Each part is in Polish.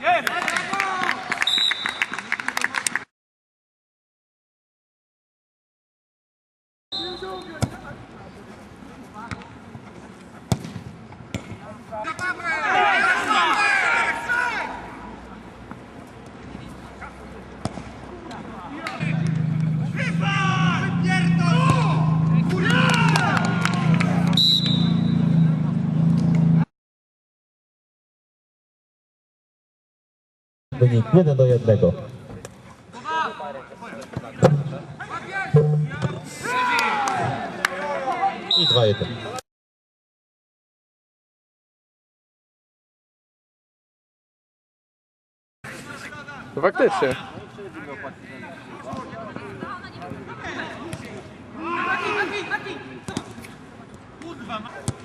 Yes. Wynik 1 do 1. I 2-1. No faktycznie. Dobrze,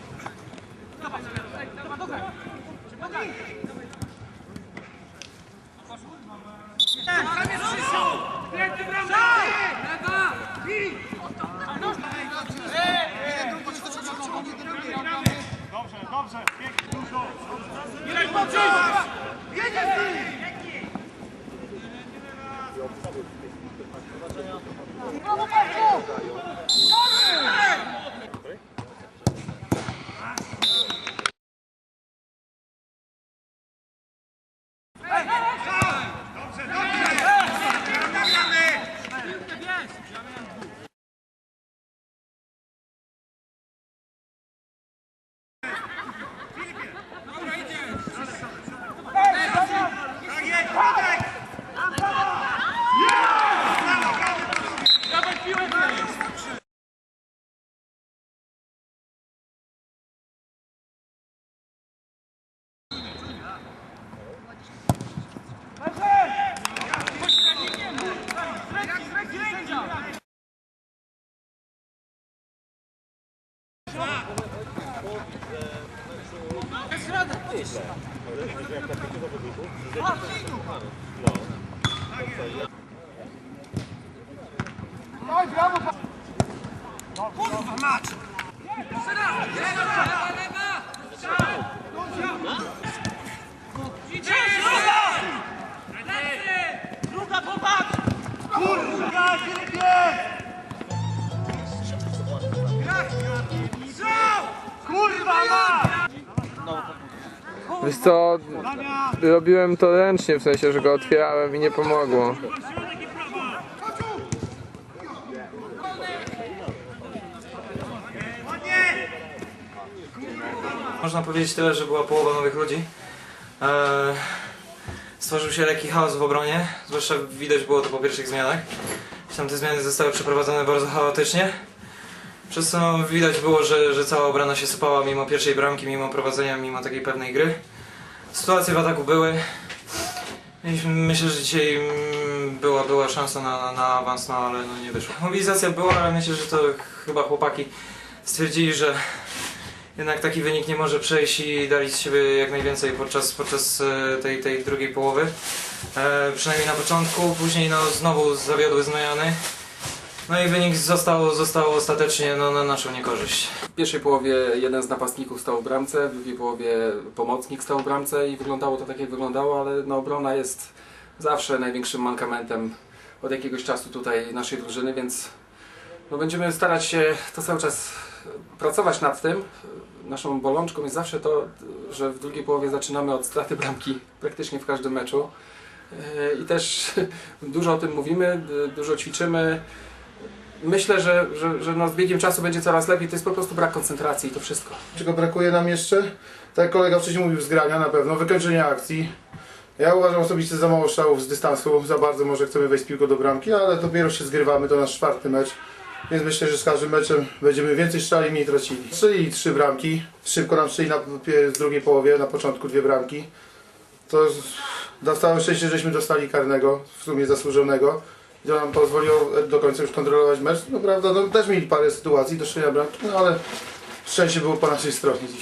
Kurwa mać! Syna! Lewa! Lewa! Lewa! Wiesz co, robiłem to ręcznie, w sensie, że go otwierałem i nie pomogło. Można powiedzieć tyle, że była połowa nowych ludzi. Eee, stworzył się lekki chaos w obronie, zwłaszcza widać było to po pierwszych zmianach. Tam te zmiany zostały przeprowadzone bardzo chaotycznie. Przez co widać było, że, że cała obrona się sypała mimo pierwszej bramki, mimo prowadzenia, mimo takiej pewnej gry. Sytuacje w ataku były. Myślę, że dzisiaj mm, była, była szansa na, na, na awans, no ale no nie wyszło. Mobilizacja była, ale myślę, że to chyba chłopaki stwierdzili, że jednak taki wynik nie może przejść i dali z siebie jak najwięcej podczas, podczas e, tej, tej drugiej połowy. E, przynajmniej na początku, później no, znowu zawiodły zmiany. No i wynik został, został ostatecznie no, na naszą niekorzyść. W pierwszej połowie jeden z napastników stał w bramce, w drugiej połowie pomocnik stał w bramce i wyglądało to tak jak wyglądało, ale no, obrona jest zawsze największym mankamentem od jakiegoś czasu tutaj naszej drużyny, więc no, będziemy starać się to cały czas pracować nad tym. Naszą bolączką jest zawsze to, że w drugiej połowie zaczynamy od straty bramki praktycznie w każdym meczu. Yy, I też dużo o tym mówimy, dużo ćwiczymy. Myślę, że, że, że no z biegiem czasu będzie coraz lepiej. To jest po prostu brak koncentracji i to wszystko. Czego brakuje nam jeszcze? Tak jak kolega wcześniej mówił, zgrania na pewno, wykończenie akcji. Ja uważam osobiście za mało strzałów z dystansu, za bardzo może chcemy wejść piłką do bramki, ale dopiero się zgrywamy, to nasz czwarty mecz. Więc myślę, że z każdym meczem będziemy więcej strzeli, mniej tracili. Strzelili trzy bramki, szybko nam strzeli na w drugiej połowie, na początku dwie bramki. To całe szczęście, żeśmy dostali karnego, w sumie zasłużonego. To nam pozwoliło do końca już kontrolować mecz. No prawda, no, też mieli parę sytuacji do strzelenia bramki, no ale szczęście było po naszej stronie dzisiaj.